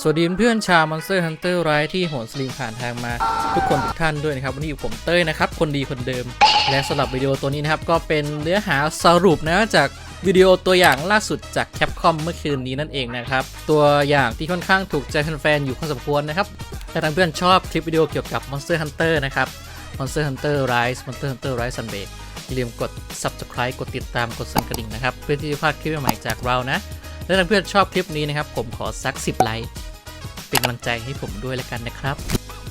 สวัสดีเพื่อนชาว Monster Hunter Rise ที่โหนสลิงผ่านทางมา ทุกคนทุกท่านด้วยนะครับ วันนี้อยู่ผมเต้ยนะครับ คนดีคนเดิม และสำหรับวิดีโอตัวนี้นะครับ ก็เป็นเนื้อหาสรุปนะจากวิดีโอตัวอย่างล่าสุดจาก Capcom เมื่อคืนนี้นั่นเองนะครับ ตัวอย่างที่ค่อนข้างถูกใจแฟนๆอยู่พอสมควรนะครับถ้าทางเพื่อนชอบคลิปวิดีโอเกี่ยวกับ Monster Hunter นะครับ Monster Hunter Rise Monster Hunter Rise Sunbreak อย่าลืมกด subscribe กดติดตามกดสั่นกระดิ่งนะครับเพื่อที่จะพลาดคลิปใหม่จากเรานะและถ้าเพื่อนชอบคลิปนี้นะครับผมขอสัก 10ไลค์ เป็นกำลังใจให้ผมด้วยแล้วกันนะครับ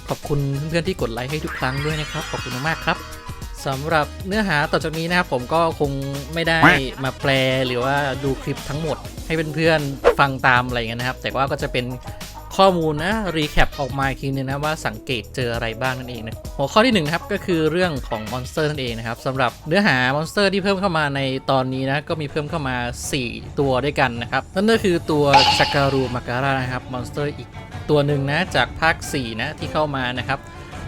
ขอบคุณเพื่อนๆที่กดไลค์ให้ทุกครั้งด้วยนะครับ ขอบคุณมากครับสำหรับเนื้อหาต่อจากนี้นะครับผมก็คงไม่ได้มาแปลหรือว่าดูคลิปทั้งหมดให้เพื่อนๆฟังตามอะไรเงี้ยนะครับ แต่ว่าก็จะเป็น ข้อมูลนะรีแคปออกมาอีกทีนึงนะว่าสังเกตเจออะไรบ้างนั่นเองนะหัวข้อที่หนึ่งนะครับก็คือเรื่องของมอนสเตอร์นั่นเองนะครับสำหรับเนื้อหามอนสเตอร์ที่เพิ่มเข้ามาในตอนนี้นะก็มีเพิ่มเข้ามา 4 ตัวด้วยกันนะครับนั่นก็คือตัวชากการูมาการานะครับมอนสเตอร์อีกตัวหนึ่งนะจากภาค4นะที่เข้ามานะครับ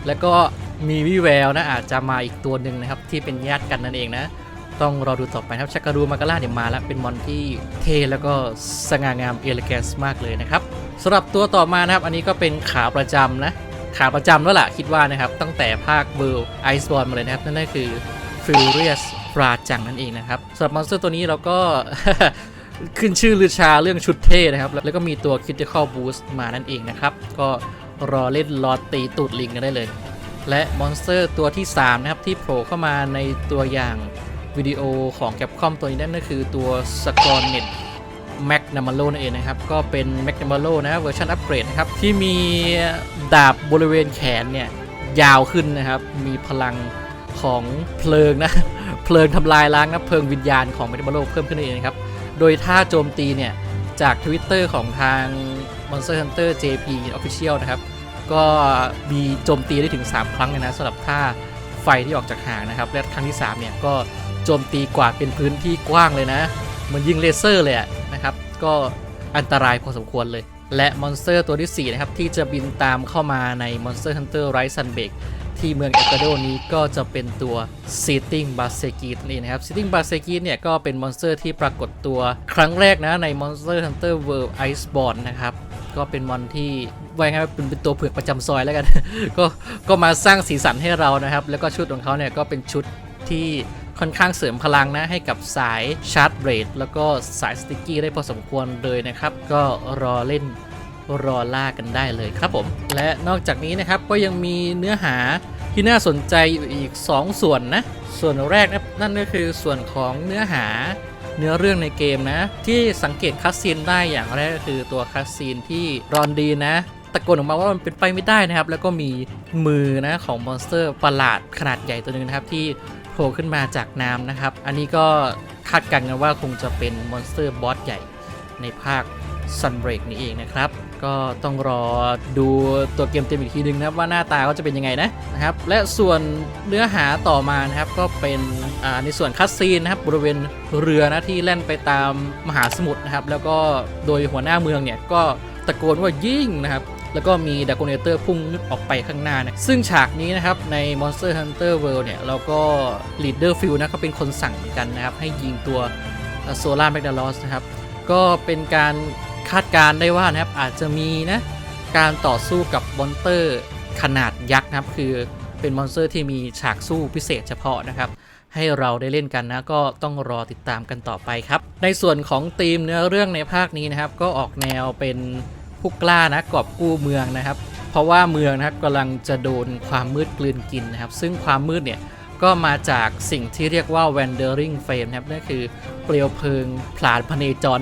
แล้วก็มีวิแววนะอาจจะมาอีกตัวหนึ่งนะครับที่เป็นญาติกันนั่นเองนะต้องรอดูต่อไปครับชักการูมาการ่าเนี่ยมาแล้วเป็นมอนที่เทแล้วก็สง่างามเอลแกนส์มากเลยนะครับ สำหรับตัวต่อมานะครับ อันนี้ก็เป็นขาประจำนะ ขาประจำแล้วล่ะคิดว่านะครับ ตั้งแต่ภาคเวิร์ไอซ์บอลมาเลยนะครับ นั่นก็คือ Furious ปราจังนั่นเองนะครับสำหรับมอนสเตอร์ตัวนี้เราก็ขึ้นชื่อลือชาเรื่องชุดเท่นะครับ แล้วก็มีตัว Critical Boost มานั่นเองนะครับ ก็รอเล่นรอตีตูดลิงกันได้เลย และมอนสเตอร์ตัวที่ 3 นะครับ ที่โผล่เข้ามาในตัวอย่างวิดีโอของ Capcom ตัวนี้นั่นก็คือตัว s c o r n e t m a g n a m a l o นั่นเองนะครับ ก็เป็น m a g n a m a l o นะเวอร์ชันอัปเกรดนะครับ ที่มีดาบบริเวณแขนเนี่ย ยาวขึ้นนะครับ มีพลังของเพลิงนะ เพลิงทำลายล้างนะเพลิงวิญญาณของ m a g n a m a l o เพิ่มขึ้นนั่นเองนะครับ โดยท่าโจมตีเนี่ย จาก Twitter ของทาง Monster Hunter JP Official นะครับ ก็มีโจมตีได้ถึง 3 ครั้งเลยนะสำหรับท่าไฟที่ออกจากหางนะครับ และครั้งที่ 3 เนี่ยก็โจมตีกวาดเป็นพื้นที่กว้างเลยนะเหมือนยิงเลเซอร์เลยอะ นะครับ ก็อันตรายพอสมควรเลย และมอนสเตอร์ตัวที่ 4 นะครับ ที่จะบินตามเข้ามาใน Monster Hunter Rise Sunbreak ที่เมืองเอกาโดนี้ก็จะเป็นตัว Sitting b a s e k i นั่นะครับ Sitting b a s e k i เนี่ยก็เป็นมอนสเตอร์ที่ปรากฏตัวครั้งแรกนะใน Monster Hunter World Iceborne นะครับ ก็เป็นมอนที่ว่าง่ายเป็นเป็นตัวเผือกประจำซอยแล้วกัน ก็ก็มาสร้างสีสันให้เรานะครับ แล้วก็ชุดของเขาเนี่ยก็เป็นชุดที่ ค่อนข้างเสริมพลังนะให้กับสายชาร์จเรดแล้วก็สายสติกกี้ได้พอสมควรเลยนะครับ ก็รอเล่นรอล่ากันได้เลยครับผม และนอกจากนี้นะครับก็ยังมีเนื้อหาที่น่าสนใจอยู่อีก 2 ส่วนนะ ส่วนแรกนะนั่นก็คือส่วนของเนื้อหาเนื้อเรื่องในเกมนะ ที่สังเกตคัสซีนได้อย่างแรกก็คือตัวคัสซีนที่รอนดีนะตะโกนออกมาว่ามันเป็นไปไม่ได้นะครับ แล้วก็มีมือนะของมอนสเตอร์ประหลาดขนาดใหญ่ตัวหนึ่งนะครับที่ ผล่ขึ้นมาจากน้ำนะครับ อันนี้ก็คาดการณ์กันว่าคงจะเป็นมอนสเตอร์บอสใหญ่ในภาค Sunbreak นี้เองนะครับ ก็ต้องรอดูตัวเกมเต็มอีกทีนึงนะครับว่าหน้าตาเขาจะเป็นยังไงนะนะครับ และส่วนเนื้อหาต่อมานะครับก็เป็นในส่วนคัสซีนนะครับบริเวณเรือนะที่แล่นไปตามมหาสมุทรนะครับ แล้วก็โดยหัวหน้าเมืองเนี่ยก็ตะโกนว่ายิงนะครับ แล้วก็มีดาก o เนเตอร์พุ่งออกไปข้างหน้านะซึ่งฉากนี้นะครับใน Monster Hunter World เนี่ยเราก็ Leader Phil นะก็เป็นคนสั่งกันนะครับ ให้ยิงตัวโซล่าแมกดาลอสนะครับ ก็เป็นการคาดการณ์ได้ว่านะครับอาจจะมีนะการต่อสู้กับมอนสเตอร์ขนาดยักษ์นะครับ คือเป็นมอนสเตอร์ที่มีฉากสู้พิเศษเฉพาะนะครับ ให้เราได้เล่นกันนะก็ต้องรอติดตามกันต่อไปครับ ในส่วนของธีมเนื้อเรื่องในภาคนี้นะครับ ก็ออกแนวเป็น ผู้กล้านะกอบกู้เมืองนะครับ เพราะว่าเมืองนะครับกำลังจะโดนความมืดกลืนกินนะครับ ซึ่งความมืดเนี่ยก็มาจากสิ่งที่เรียกว่า wandering flame นะครับนั่นคือเปลวเพลิงผลาญพเนจร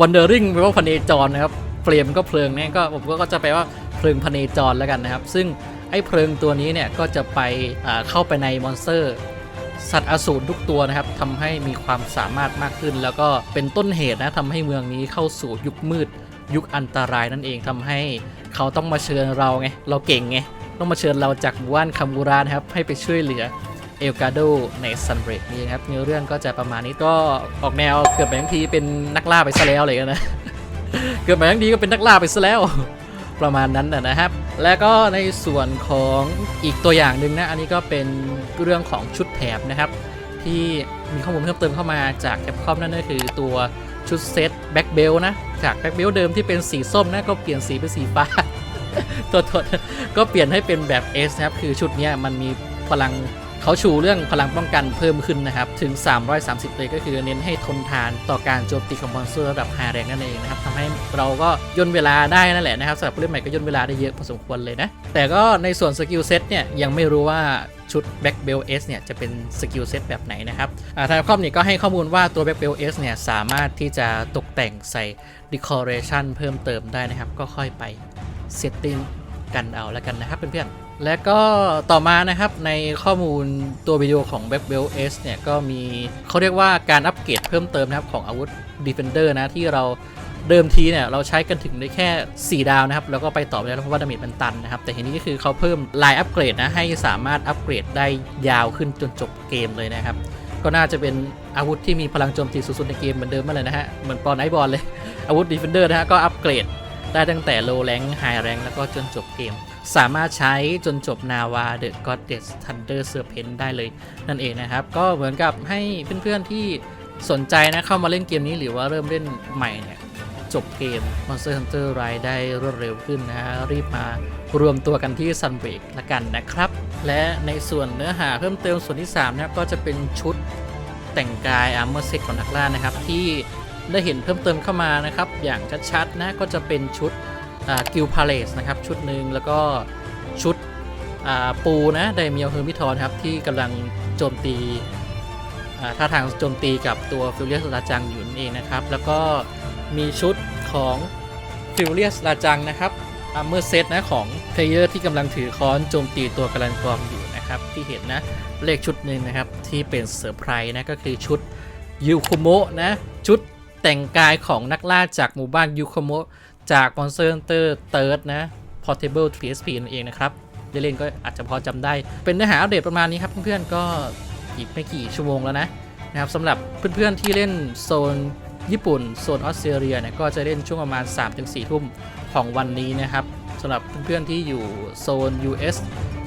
wandering แปลว่าพเนจรนะครับเฟรมก็เพลิงเนี่ยก็ผมก็จะแปลว่าเพลิงพเนจรแล้วกันนะครับ ซึ่งไอ้เพลิงตัวนี้เนี่ยก็จะไปเข้าไปในมอนสเตอร์ สัตว์อสูรทุกตัวนะครับทำให้มีความสามารถมากขึ้น แล้วก็เป็นต้นเหตุนะทำให้เมืองนี้เข้าสู่ยุคมืด ยุคอันตรายนั่นเองทำให้เขาต้องมาเชิญเราไง เราเก่งไง ต้องมาเชิญเราจากหมู่บ้านคามูรานะครับ ให้ไปช่วยเหลือเอลกาโดในซันเบรกนี้นะครับเนื้อเรื่องก็จะประมาณนี้ก็ออกแนวเกือบแบงทีเป็นนักล่าไปซะแล้วเลยนะ เกือบแบงทีก็เป็นนักล่าไปซะแล้ว ประมาณนั้นนะนะครับ แล้วก็ในส่วนของอีกตัวอย่างหนึ่งนะ อันนี้ก็เป็นเรื่องของชุดแถบนะครับ ที่มีข้อมูลเพิ่มเติมเข้ามาจากแคปคอมนั่นก็คือตัว ชุดเซตแบ็กเบลนะ จากแบ็กเบลเดิมที่เป็นสีส้มนะก็เปลี่ยนสีเป็นสีฟ้าตัวทดก็เปลี่ยนให้เป็นแบบ S นะครับคือชุดเนี้ยมันมีพลัง เขาชูเรื่องพลังป้องกันเพิ่มขึ้นนะครับ ถึง 330 เลยก็คือเน้นให้ทนทานต่อการโจมตีของมอนสเตอร์ระดับไฮแรงนั่นเองนะครับทำให้เราก็ย่นเวลาได้นั่นแหละนะครับสำหรับผู้เล่นใหม่ก็ย่นเวลาได้เยอะพอสมควรเลยนะ แต่ก็ในส่วนสกิลเซ็ตเนี่ยยังไม่รู้ว่าชุด Back Bell S เนี่ยจะเป็นสกิลเซ็ตแบบไหนนะครับทางคอมนี่ก็ให้ข้อมูลว่าตัว Back Bell S เนี่ยสามารถที่จะตกแต่งใส่ decoration เพิ่มเติมได้นะครับ ก็ค่อยไป setting กันเอาแล้วกันนะครับเพื่อนๆ และก็ต่อมานะครับในข้อมูลตัววิดีโอของ Back Bell S เนี่ย ก็มีเขาเรียกว่าการอัปเกรดเพิ่มเติมนะครับ ของอาวุธ Defender นะ ที่เราเดิมทีเนี่ย เราใช้กันถึงได้แค่ 4 ดาวนะครับ แล้วก็ไปต่อไม่ได้แล้วเพราะว่าดาเมจมันตันนะครับ แต่ทีนี้ก็คือเขาเพิ่มลายอัปเกรดนะ ให้สามารถอัปเกรดได้ยาวขึ้นจนจบเกมเลยนะครับ ก็น่าจะเป็นอาวุธที่มีพลังโจมตีสูงสุดในเกมเหมือนเดิมมาเลยนะฮะเหมือนปอนไอบอลเลยอาวุธ Defender นะฮะก็อัปเกรดได้ตั้งแต่ low rank high rank แล้วก็จนจบเกม สามารถใช้จนจบนาวา The Goddess Thunder Serpent ได้เลยนั่นเองนะครับ ก็เหมือนกับให้เพื่อนๆที่สนใจนะเข้ามาเล่นเกมนี้หรือว่าเริ่มเล่นใหม่เนี่ยจบเกม Monster Hunter Rise ได้รวดเร็วขึ้นนะฮะรีบมารวมตัวกันที่ Sunbreak ละกันนะครับ และในส่วนเนื้อหาเพิ่มเติมส่วนที่ 3 นะครับ ก็จะเป็นชุดแต่งกาย Armor Set ของนักล่านะครับ ที่ได้เห็นเพิ่มเติมเข้ามานะครับ อย่างชัดๆนะก็จะเป็นชุด กิลพาเลสนะครับชุดหนึ่งแล้วก็ชุดปูนะไดเมียลเฮอร์มิทอนครับที่กำลังโจมตีท่าทางโจมตีกับตัวฟิลเลียสลาจังอยู่นั่นเองนะครับ แล้วก็มีชุดของฟิลเลียสลาจังนะครับอัมเมอร์เซตนะของเพลเยอร์ที่กำลังถือค้อนโจมตีตัวกำลังกรอมอยู่นะครับที่เห็นนะเลขชุดหนึ่งนะครับที่เป็นเซอร์ไพรส์นะก็คือชุดยูคุโมะนะชุดแต่งกายของนักล่าจากหมู่บ้านยูคุโมะ จาก Monster Hunter Third นะ Portable PSP นั่นเองนะครับได้เล่นก็อาจจะพอจำได้ เป็นเนื้อหาอัปเดตประมาณนี้ครับเพื่อนๆก็อีกไม่กี่ชั่วโมงแล้วนะนะครับสำหรับเพื่อนๆที่เล่นโซนญี่ปุ่นโซนออสเตรเลียเนี่ยก็จะเล่นช่วงประมาณ 3-4 ทุ่มของวันนี้นะครับสำหรับเพื่อนๆที่อยู่โซน US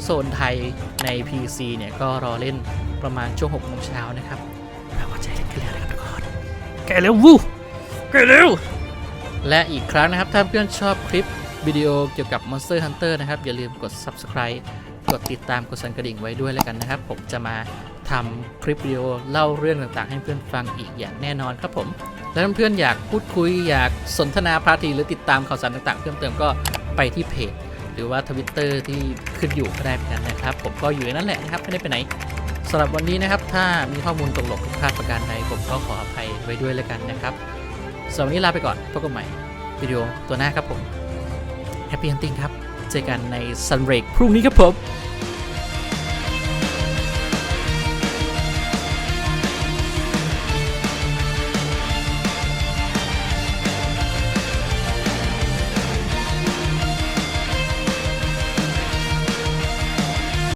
โซนไทยใน PC เนี่ยก็รอเล่นประมาณช่วง6โมงเช้านะครับเราก็จะเล่นกันแล้วนะครับทุกคนแกเร็ววูแกเร็ว และอีกครั้งนะครับ ถ้าเพื่อนชอบคลิปวิดีโอเกี่ยวกับ Monster Hunter นะครับ อย่าลืมกด Subscribe กดติดตามกดสั่นกระดิ่งไว้ด้วยแล้วกันนะครับ ผมจะมาทำคลิปวิดีโอเล่าเรื่องต่างๆ ให้เพื่อนฟังอีกอย่างแน่นอนครับผม และถ้าเพื่อนๆอยากพูดคุยอยากสนทนาพาทีหรือติดตามข่าวสารต่างๆ เพิ่มเติมก็ไปที่เพจ หรือว่าทวิตเตอร์ที่ขึ้นอยู่ก็ได้เหมือนกันนะครับ ผมก็อยู่ในนั้นแหละนะครับไม่ได้ไปไหนสำหรับวันนี้นะครับถ้ามีข้อมูลตกหลกผิดพลาดประการใดผมก็ขออภัยไว้ด้วยแล้วกันนะครับ สำหรับวันนี้ลาไปก่อนพบกันใหม่วิดีโอตัวหน้าครับผมแฮปปี้ฮันติงครับ เจอกันใน Sunbreak พรุ่งนี้ครับผม